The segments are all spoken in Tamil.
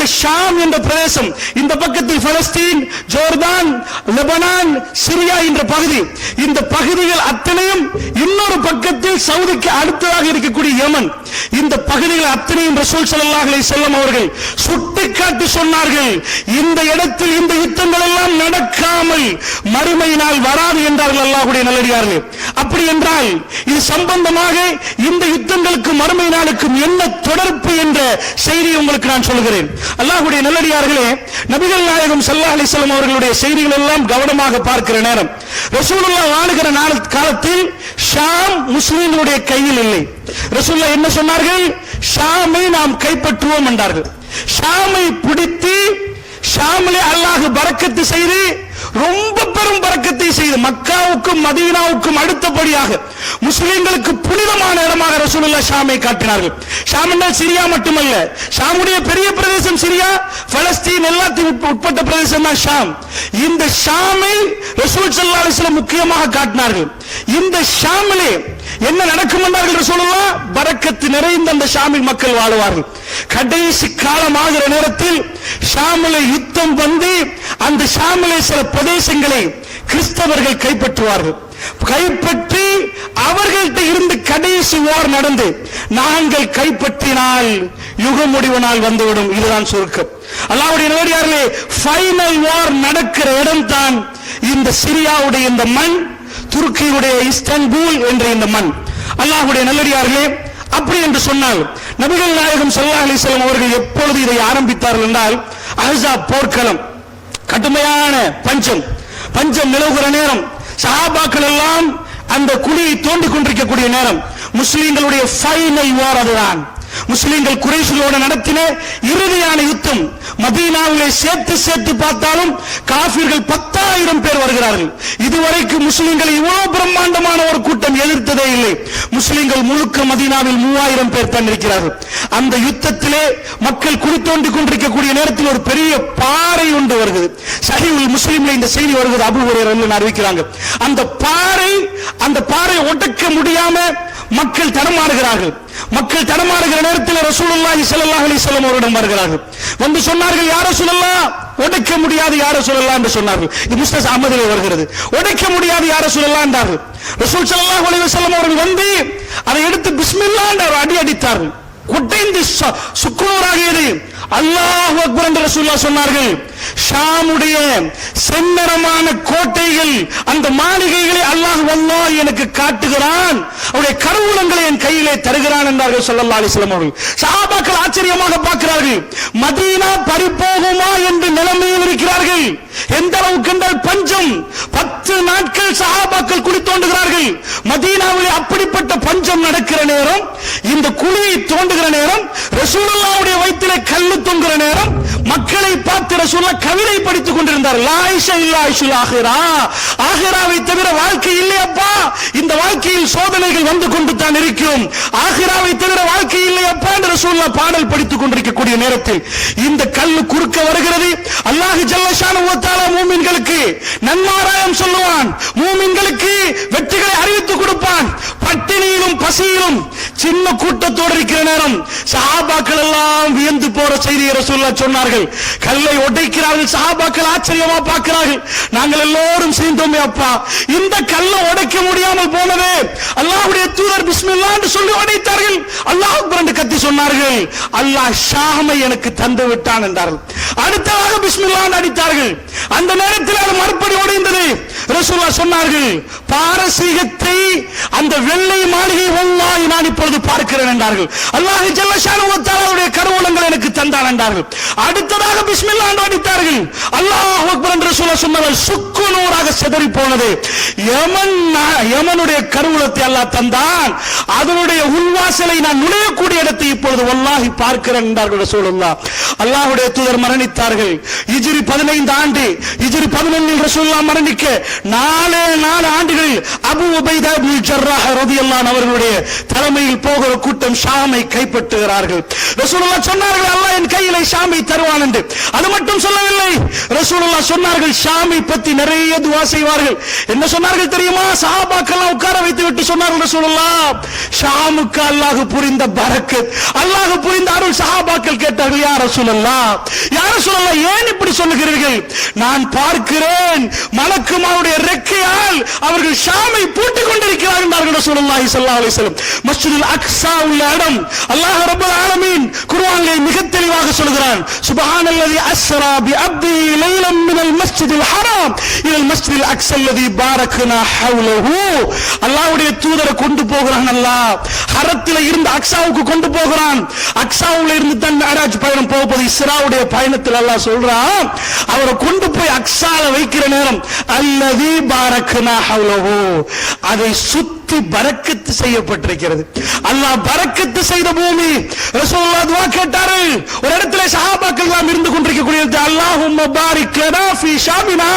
இந்த ஷாம் என்ற பிரதேசம் இந்த பக்கத்தில் பலஸ்தீன் ஜோர்தான் லெபனான் சிரியா என்ற பகுதி. இந்த பகுதிகள் அத்தனையும் இன்னொரு பக்கத்தில் சவுதிக்கு அடுத்ததாக இருக்கக்கூடிய யமன். இந்த பகுதிகள் அத்தனையும் ரசூல் ஸல்லல்லாஹு செல்லும் அவர்கள் சுட்டிக்காட்டி சொன்னார்கள். இந்த இடத்தில் இந்த யுத்தங்கள் எல்லாம் நடக்காமல் மறுமையினால் வராது என்றார்கள் அல்லாஹுடைய நல்லடியார்கள். அப்படி என்றால் இது சம்பந்தமாக இந்த யுத்தங்களுக்கு மறுமை நாளுக்கும் என்ன தொடர்பு என்ற செய்தி உங்களுக்கு நான் சொல்கிறேன். அல்லாஹுடைய நல்லடியார்களே நபிகள் நாயகம் சல்லா அலைஹி அவர்களுடைய செய்திகள் எல்லாம் கவனமாக பார்க்கிற நேரம். ரசூலுல்லா வாழுகிற நாள் காலத்தில் ஷாம் முஸ்லிம்களுடைய கையில் இல்லை. ரசூல்லா என்ன சொன்னார்கள்? ஷாமை நாம் கைப்பற்றுவோம் என்றார்கள். ஷாமை பிடித்து ஷாமிலே அல்லாஹ் பறக்கத்து செய்து ரொம்ப பெரும் பறக்கத்தை செய்து மக்காவுக்கும் மதீனாவுக்கும் அடுத்தபடியாக முஸ்லிம்களுக்கு புனிதமான இடமாக ரசூலுல்லா ஷாமை காட்டினார்கள். ஷாம் என்றால் சிரியா மட்டுமல்ல. ஷாமுடைய பெரிய பிரதேசம் சிரியா பலஸ்தீன் எல்லாத்தையும் உட்பட்ட பிரதேசம் தான் ஷாம். இந்த ஷாமை ரசூல் சல்லா அலிஸ்லாம் முக்கியமாக காட்டினார்கள். இந்த ஷாமிலே என்ன நடக்கும் என்றார்கள் சொல்லலாம் பரக்கத்து நிறைந்த அந்த ஷாமில் மக்கள் வாழுவார்கள். கடைசி காலமாகிற நேரத்தில் ஷாமிலே யுத்தம் வந்து அந்த ஷாமிலே சில பிரதேசங்களை கிறிஸ்தவர்கள் கைப்பற்றுவார்கள். கைப்பற்றி அவர்கள்ட்ட இருந்து கடைசி ஓர் நடந்து நாங்கள் கைப்பற்றினால் யுக முடிவு நாள் வந்துவிடும். இதுதான் சுருக்கம். அல்லாவுடைய நேரடியார்களே ஃபைனல் வார் நடக்கிற இடம் தான் இந்த சிரியாவுடைய இந்த மண். துருக்கியுடைய இஸ்தான்புல் என்ற இந்த மண். அல்லாஹுடைய நல்லடியார்களே அப்படி என்று சொன்னால் நபிகள் நாயகம் சல்லா அலைஹி அவர்கள் எப்பொழுது இதை ஆரம்பித்தார்கள் என்றால் அஹா போர்க்களம் கடுமையான பஞ்சம். பஞ்சம் நிலவுகிற நேரம் சஹாபாக்கள் எல்லாம் அந்த குழியை தோண்டிக் கொண்டிருக்கக்கூடிய நேரம். முஸ்லீம்களுடைய ஃபைனல் வார் அதுதான். முஸ்லிம்கள் குறைசுகளோடு நடத்தின இறுதியான யுத்தம் மதீனாவிலே சேர்த்து சேர்த்து பார்த்தாலும் காபிர்கள் பத்தாயிரம் பேர் வருகிறார்கள். இதுவரைக்கும் முஸ்லீம்களை இவ்வளவு பிரம்மாண்டமான ஒரு கூட்டம் எதிர்த்ததே இல்லை. முஸ்லிம்கள் முழுக்க மதீனாவில் மூவாயிரம் பேர் தன்னிருக்கிறார்கள் அந்த யுத்தத்திலே மக்கள் குழி கொண்டிருக்கக்கூடிய நேரத்தில் ஒரு பெரிய பாறை ஒன்று வருகிறது. சஹிவுல் முஸ்லீம்ல இந்த செய்தி வருகிறது. அபு உரையர் அறிவிக்கிறாங்க. அந்த பாறை அந்த பாறை ஒட்டக்க முடியாம மக்கள் தடமாறுகிறார்கள். மக்கள் தடமாறுகிற நேரத்தில் ரசூலுல்லாஹி ஸல்லல்லாஹு அலைஹி வஸல்லம் அவரிடம் வருகிறார்கள். வந்து சொன்னார்கள் யார சொல்லலாம் உடைக்க முடியாது யார சொல்லலாம் என்று சொன்னார்கள். இது முஸ்தஸ் அஹமதிலே வருகிறது. உடைக்க முடியாது யார சொல்லலாம் என்றார்கள். ரசூல் ஸல்லல்லாஹு அலைஹி வஸல்லம் அவர்கள் வந்து அதை எடுத்து பிஸ்மில்லா என்று அடி அடித்தார்கள். குட்டைந்து சு- அல்லாஹ் அக்பர் என்று ரசூல்லா சொன்னார்கள் ஷாமுடைய செந்நிறமான கோட்டைகள் அந்த மாளிகைகளை அல்லாஹ் வல்லா எனக்கு காட்டுகிறான் அவருடைய கருவூலங்களை என் கையிலே தருகிறான் என்றார்கள் சொல்லல்லா அலிஸ்லாம் அவர்கள். சஹாபாக்கள் ஆச்சரியமாக பார்க்கிறார்கள் மதீனா பறிப்போகுமா என்று நிலைமையில் இருக்கிறார்கள். எந்த அளவுக்கு என்றால் பஞ்சம் பத்து நாட்கள் சஹாபாக்கள் குழி தோண்டுகிறார்கள். மதீனாவில் அப்படிப்பட்ட பஞ்சம் நடக்கிற நேரம் இந்த குழியை தோண்டுகிற நேரம் ரசூலுல்லாவுடைய வயிற்றிலே கல்லு தொங்குற நேரம் மக்களை பார்த்து ரசூல்லா கவிதை படித்துக் கொண்டிருந்தார். லாயிஷா இல்லா ஐஷுல் ஆகிரா. ஆகிராவை தவிர வாழ்க்கை இல்லையப்பா. இந்த வாழ்க்கையில் சோதனைகள் வந்து கொண்டு தான் இருக்கும் ஆகிராவை தவிர வாழ்க்கை இல்லையப்பா என்று ரசூல்லா பாடல் படித்துக் கொண்டிருக்கக்கூடிய நேரத்தில் இந்த கல்லு குறுக்க வருகிறது. அல்லாஹு ஜல்லஷான மூமின்களுக்கு நன்மாராயம் சொல்லுவான். மூமின்களுக்கு வெற்றிகளை அறிவித்துக் கொடுப்பான். பட்டினியிலும் பசியிலும் சின்ன கூட்டத்தோடு இருக்கிற நேரம் சஹாபாக்கள் எல்லாம் வியந்து போற செய்தியை ரசூல்லா சொன்னார்கள். கல்லை உடைக்கிறார்கள் சஹாபாக்கள் ஆச்சரியமா பார்க்கிறார்கள். நாங்கள் எல்லோரும் சேர்ந்தோமே அப்பா. இந்த கல்லை உடைக்க முடியாமல் போனதே அல்லாஹுடைய தூதர் பிஸ்மில்லா என்று சொல்லி உடைத்தார்கள். அல்லாஹ் என்று கத்தி சொன்னார்கள் அல்லாஹ் ஷாமை எனக்கு தந்து விட்டான் என்றார்கள். அடுத்ததாக பிஸ்மில்லா அடித்தார்கள். அந்த நேரத்தில் அது மறுபடி உடைந்தது. ரசூல்லா சொன்னார்கள் பாரசீகத்தை அந்த வெள்ளை மாளிகை வல்லாஹி நான் இப்பொழுது பார்க்கிறேன் என்றார்கள். அல்லாஹ் ஜல்லஷானு வ தஆலாவுடைய கருவூலங்கள் எனக்கு தந்தான் என்றார்கள். அடுத்ததாக பிஸ்மில்லா அடித்தார்கள். அல்லாஹ் அக்பர் என்று சொல்ல சொன்னவர் சுக்கு நூறாக செதறி போனது. யமன் யமனுடைய கருவூலத்தை அல்லாஹ் தந்தான். அதனுடைய உள்வாசலை நான் நுழையக்கூடிய இடத்தை இப்பொழுது வல்லாஹி பார்க்கிறேன் என்றார்கள் ரசூலுல்லாஹ். அல்லாஹுடைய தூதர் மரணித்தார்கள். இஜிரி பதினைந்து ஆண்டு இஜிரி 11 ரசூலுல்லாஹ் மரணிக்க நாலே நாலு ஆண்டுகளில் அபு உபைதா இப்னு ஜர்ராஹ் ரதியல்லான் அவர்களுடைய தலைமையில் போகிற கூட்டம் ஷாமை கைப்பற்றுகிறார்கள். ரசூலுல்லா சொன்னார்கள் அல்லாஹ் என் கையிலே ஷாமை தருவான் என்று. அது மட்டும் சொல்லவில்லை ரசூலுல்லா சொன்னார்கள் ஷாமை பத்தி நிறைய துவா செய்வார்கள். என்ன சொன்னார்கள் தெரியுமா? சஹாபாக்கெல்லாம் உட்கார வைத்து விட்டு சொன்னார்கள் ரசூலுல்லா ஷாமுக்கு அல்லாஹ் புரிந்த பரக்கு அல்லாஹ் புரிந்த அருள். சஹாபாக்கள் கேட்டார்கள் யார் ரசூலுல்லா யார் ரசூலுல்லா ஏன் இப்படி சொல்லுகிறீர்கள்? நான் பார்க்கிறேன் மலக்குமாவுடைய ரெக்கையால் அவர்கள் ஷாமை பூட்டிக் கொண்டிருக்கிறார்கள் என்றார்கள் ரசூலுல்லாஹி ஸல்லல்லாஹு அலைஹி வஸல்லம். மஸ்ஜிதுல் அக்ஸா உள்ள இடம். அல்லாஹ் ரப்பல் ஆலமீன் குர்ஆனிலே மிக தெளிவாக சொல்கிறான். சுப்ஹானல்லதி அஸ்ரா பி அப்தி லைலம் மினல் மஸ்ஜிதில் ஹராம். இலல் மஸ்ஜிதில் அக்ஸா அல்லதி பாரக்னா ஹவ்லஹு. அல்லாஹ்வுடைய தூதரை கொண்டு போகிறான் அல்லாஹ். ஹரத்தில இருந்து அக்ஸாவுக்கு கொண்டு போகிறான். அக்ஸாவுல இருந்து தான் மேராஜ் பயணம் போகும்போது இஸ்ராவுடைய பயணத்தில் அல்லாஹ் சொல்றான் அவரை கொண்டு போய் அக்ஸால வைக்கிற நேரம் அல்லதி பாரக்னா ஹவ்லஹு. அதை சுத்த பூமிக்கு பறக்கத்து செய்யப்பட்டிருக்கிறது. அல்லாஹ் பறக்கத்து செய்த பூமி. ரசூலுல்லாஹ் துஆ கேட்டாரு. ஒரு இடத்துல சஹாபாக்கள் எல்லாம் இருந்து கொண்டிருக்கக்கூடிய அல்லாஹும்ம பாரிக் லனா ஃபீ ஷாமினா.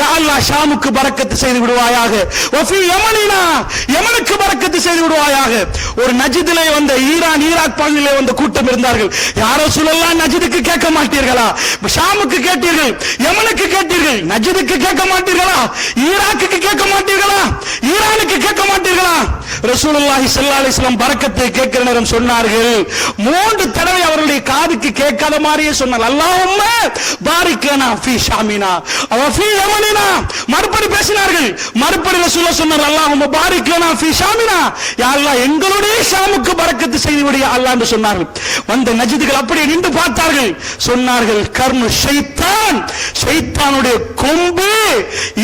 யா அல்லாஹ் ஷாமுக்கு பறக்கத்து செய்து விடுவாயாக. வ ஃபீ யமனினா. யமனுக்கு பறக்கத்து செய்து விடுவாயாக. ஒரு நஜிதிலே வந்த ஈரான் ஈராக் பகுதியிலே வந்த கூட்டம் இருந்தார்கள். யாரோ சொல்லலாம் நஜிதுக்கு கேட்க மாட்டீர்களா? ஷாமுக்கு கேட்டீர்கள். யமனுக்கு கேட்டீர்கள். நஜிதுக்கு கேட்க மாட்டீர்களா? ஈராக்குக்கு கேட்க மாட்டீர்களா? ஈரானுக்கு கேட்க மாட்டீர்களா மாட்டீர்களா? ரசூலுல்லாஹி ஸல்லல்லாஹு அலைஹி வஸல்லம் பரக்கத்தை கேட்கிற நேரம் சொன்னார்கள். மூன்று தடவை அவருடைய காதுக்கு கேட்காத மாதிரியே சொன்னார். அல்லாஹும்ம பாரிக்கனா ஃபீ ஷாமினா. அவ ஃபீ யமனினா. மறுபடி பேசினார்கள். மறுபடி ரசூலுல்லாஹ் சொன்னார் அல்லாஹும்ம பாரிக்கனா ஃபீ ஷாமினா. யா அல்லாஹ் எங்களுடைய ஷாமுக்கு பரக்கத்து செய்து விடு யா அல்லாஹ் என்று சொன்னார்கள். வந்த நஜிதுகள் அப்படியே நின்று பார்த்தார்கள். சொன்னார்கள் கர்ம ஷைத்தான். ஷைத்தானுடைய கொம்பு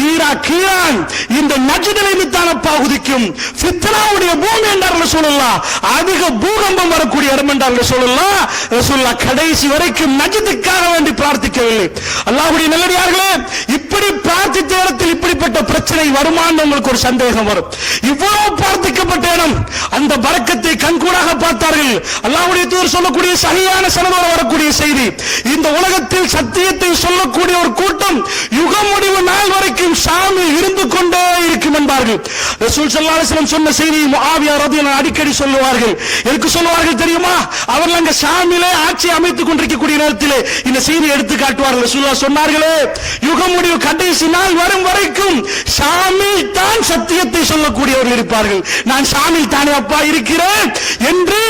ஈராக் ஈரான். இந்த நஜிதிலை நித்தானப்பா உதிக்கும் ஃபித்னாவுடைய பூமி என்றார்கள் சொல்லலாம் அதிக பூகம்பம் வரக்கூடிய இடம் என்றார்கள் சொல்லலாம் சொல்லலாம் கடைசி வரைக்கும் நஜத்துக்காக வேண்டி பிரார்த்திக்கவில்லை. அல்லாஹுடைய நல்லடியார்களே இப்படி பிரார்த்தித்த இடத்தில் இப்படிப்பட்ட பிரச்சனை வருமானு உங்களுக்கு ஒரு சந்தேகம் வரும். இவ்வளவு பிரார்த்திக்கப்பட்ட இடம் அந்த பறக்கத்தை கண்கூடாக பார்த்தார்கள். அல்லாஹ்வுடைய தூர் சொல்லக்கூடிய சரியான சனதோடு வரக்கூடிய செய்தி. இந்த உலகத்தில் சத்தியத்தை சொல்லக்கூடிய ஒரு கூட்டம் யுக வரைக்கும் ஷாமில் இருந்து கொண்டே இருக்கும் என்பார்கள். ரசூல் ஸல்லல்லாஹு சொன்ன செய்தி முஆவியா ரலியல்லாஹு அடிக்கடி சொல்லுவார்கள். எதுக்கு சொல்லுவார்கள் தெரியுமா? அவர்கள் அங்க சாமியிலே ஆட்சி அமைத்துக் கொண்டிருக்கக்கூடிய நேரத்திலே இந்த செய்தி எடுத்து காட்டுவார்கள். ரசூல்லா சொன்னார்களே யுக முடிவு கடைசி நாள் வரும் வரைக்கும் சாமி தான் சத்தியத்தை சொல்லக்கூடியவர்கள் இருப்பார்கள். நான் சாமி தானே அப்பா இருக்கிறேன் என்று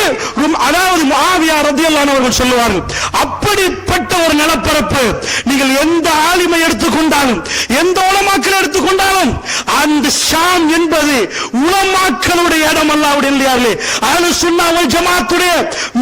அதாவது முஆவியா ரலியல்லாஹு அவர்கள் சொல்லுவார்கள். அப்படிப்பட்ட ஒரு நிலப்பரப்பு நீங்கள் எந்த ஆளுமை எடுத்துக்கொண்டாலும் எந்த உலமா உலமாக்கள் எடுத்துக்கொண்டாலும் அந்த ஷாம் என்பது உலமாக்களுடைய இடம் அல்லாவுடைய இல்லையார்களே அஹ்லு சுன்னா வல் ஜமாத்துடைய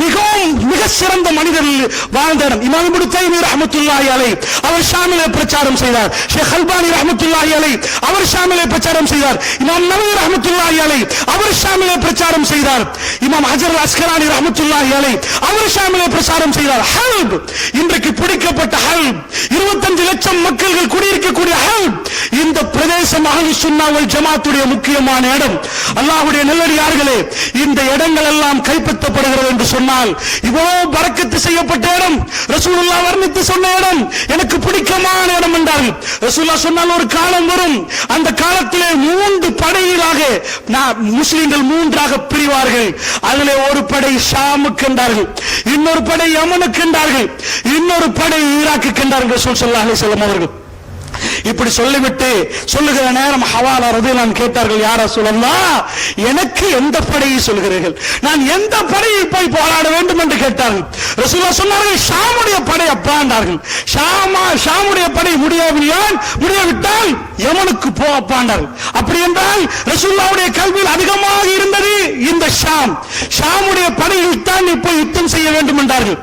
மிகவும் மிக சிறந்த மனிதர்கள் வாழ்ந்த இடம். இமாம் இப்னு தைமி ரஹ்மத்துல்லாஹி அலைஹி அவர் ஷாமிலே பிரச்சாரம் செய்தார். ஷேக் அல்பானி ரஹமத்துல்லாஹி அலை அவர் ஷாமிலே பிரச்சாரம் செய்தார். இமாம் நவவி ரஹமத்துல்லாஹி அலை அவர் ஷாமிலே பிரச்சாரம் செய்தார். இமாம் ஹஜர் அஸ்கலானி ரஹமத்துல்லாஹி அலை அவர் ஷாமிலே பிரச்சாரம் செய்தார். ஹல்ப் இன்றைக்கு பிடிக்கப்பட்ட ஹல்ப் 25 லட்சம் மக்கள்கள் குடியிருக்கக்கூடிய ஹல்ப் இந்த பிரதேசம் அஹ்லு ஜமாத்துடைய முக்கியமான இடம். அல்லாஹுடைய நல்லடியார்களே இந்த இடங்கள் எல்லாம் கைப்பற்றப்படுகிறது என்று சொன்னால் இவ்வளவு பறக்கத்து செய்யப்பட்ட இடம் ரசூலுல்லா வர்ணித்து சொன்ன இடம் எனக்கு பிடிக்கமான இடம் என்றார்கள் ரசூல்லா சொன்னால் ஒரு காலம் வரும். அந்த காலத்திலே மூன்று படையிலாக நான் முஸ்லிம்கள் மூன்றாக பிரிவார்கள். அதில் ஒரு படை ஷாமுக்கு என்றார்கள் இன்னொரு படை யமனுக்கு என்றார்கள் இன்னொரு படை ஈராக்கு என்றார்கள் ரசூல் ஸல்லல்லாஹு அலைஹி அவர்கள். இப்படி சொல்லிவிட்டு சொல்லுகிற நேரம் ஹவாலா நான் கேட்டார்கள் யாரா சொல்லலாம் எனக்கு எந்த படையை சொல்கிறீர்கள்? நான் எந்த படையை போய் போராட வேண்டும் என்று கேட்டார்கள். ரசூலா சொன்னார்கள் ஷாமுடைய படை அப்பாண்டார்கள் ஷாமா ஷாமுடைய படை முடியவில்லையால் முடியாவிட்டால் எவனுக்கு போ அப்பாண்டார்கள் அப்படி என்றால் ரசூல்லாவுடைய கல்வியில் அதிகமாக இருந்தது இந்த ஷாம். ஷாமுடைய படையில் தான் இப்போ யுத்தம் செய்ய வேண்டும் என்றார்கள்.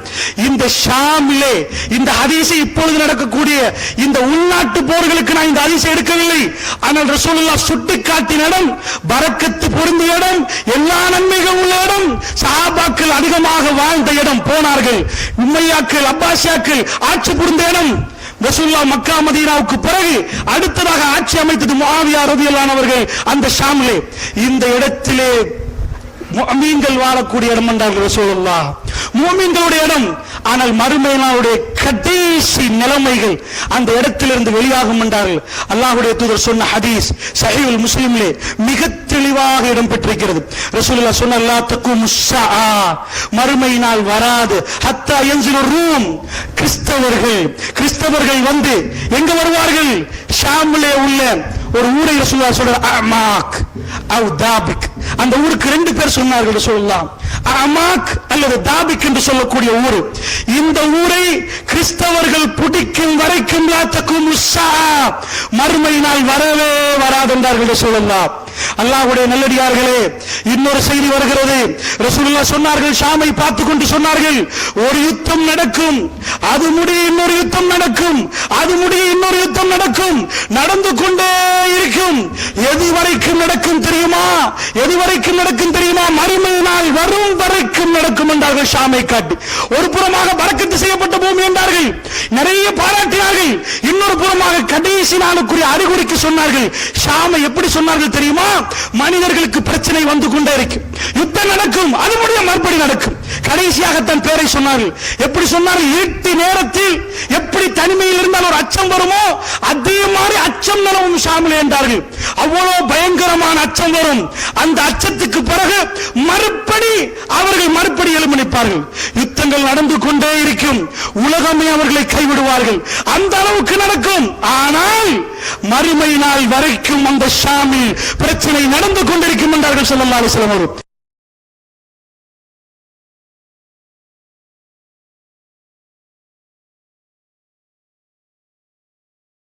இந்த ஷாமிலே இந்த அதிசை இப்பொழுது நடக்கக்கூடிய இந்த உள்நாட்டு போர்களுக்கு நான் இந்த அதிசை எடுக்கவில்லை. ஆனால் ரசூலுல்லா சுட்டி காட்டின இடம் பறக்கத்து பொருந்திய இடம் எல்லா நன்மைகள் உள்ள இடம் சஹாபாக்கள் அதிகமாக வாழ்ந்த இடம் போனார்கள். உம்மையாக்கள் அப்பாசியாக்கள் ஆட்சி புரிந்த இடம். ரசூல்லா மக்கா மதீனாவுக்கு பிறகு அடுத்ததாக ஆட்சி அமைத்தது முஆவியா ரலியல்லாஹு அவர்கள் அந்த ஷாமிலே. இந்த இடத்திலே மீன்கள் வாழக்கூடிய இடம் என்றார்கள் ரசூலுல்லாஹ் முஅமீன்களுடைய இடம். ஆனால் மறுமை கடைசி நிலைமைகள் அந்த இடத்திலிருந்து வெளியாகும் என்றார்கள். அல்லாஹுடைய தூதர் சொன்ன ஹதீஸ் சஹீஹுல் முஸ்லிம்லே மிக தெளிவாக இடம்பெற்றிருக்கிறது. ரசூலுல்லா சொன்ன அல்லா தக்கும் மறுமை நாள் வராது. ஹத்தா என்ஜின ரூம். கிறிஸ்தவர்கள் கிறிஸ்தவர்கள் வந்து எங்க வருவார்கள்? ஷாமிலே உள்ள ஒரு ஊரை ரசூலுல்லா சொல்ற அமாக் அவ் தாபிக். அந்த ஊருக்கு ரெண்டு பேர் சொன்னார்கள் சொல்லலாம். அமாக் அல்லது தாபிக் என்று சொல்லக்கூடிய ஊர். இந்த ஊரை கிறிஸ்தவர்கள் பிடிக்கும் வரைக்கும் லாத்தக்கும் மறுமை நாள் வரவே வராது என்றார்கள் சொல்லலாம். அல்லாஹுடைய நல்லடியார்களே இன்னொரு செய்தி வருகிறது. ரசூலுல்லாஹ் சொன்னார்கள் ஷாமை பார்த்து கொண்டு சொன்னார்கள் ஒரு யுத்தம் நடக்கும் அது முடிய இன்னொரு யுத்தம் நடக்கும் அது முடிய இன்னொரு யுத்தம் நடக்கும் நடந்து கொண்டே இருக்கும். எது வரைக்கும் நடக்கும் தெரியுமா? எது வரைக்கும் நடக்கும் தெரியுமா? மறுமை நாள் வரும் வரைக்கும் நடக்கும் என்றார்கள் ஷாமை காட்டி. ஒரு புறமாக பறக்கத்து செய்யப்பட்ட பூமி என்றார்கள். நிறைய பாராட்டினார்கள். இன்னொரு புறமாக கடைசி நாளுக்குரிய அறிகுறிக்கு சொன்னார்கள். ஷாமை எப்படி சொன்னார்கள் தெரியுமா? மனிதர்களுக்கு பிரச்சனை வந்து கொண்டே இருக்கும் யுத்தம் நடக்கும் அது முடிய மறுபடி நடக்கும். கடைசியாக தன் பேரை சொன்னார்கள். எப்படி சொன்னார்கள்? ஈட்டி நேரத்தில் எப்படி தனிமையில் இருந்தால் ஒரு அச்சம் வருமோ அதே மாதிரி அச்சம் நிலவும் ஷாமில் என்றார்கள். அவ்வளவு பயங்கரமான அச்சம் வரும். அந்த அச்சத்துக்கு பிறகு மறுபடி அவர்கள் மறுபடி எழுமணிப்பார்கள் யுத்தங்கள் நடந்து கொண்டே இருக்கும். உலகமே அவர்களை கைவிடுவார்கள். அந்த அளவுக்கு நடக்கும். ஆனால் மறுமை நாள் வரைக்கும் அந்த ஷாமில் பிரச்சனை நடந்து கொண்டிருக்கும் என்றார்கள் சொல்லலாம் சிலமரும்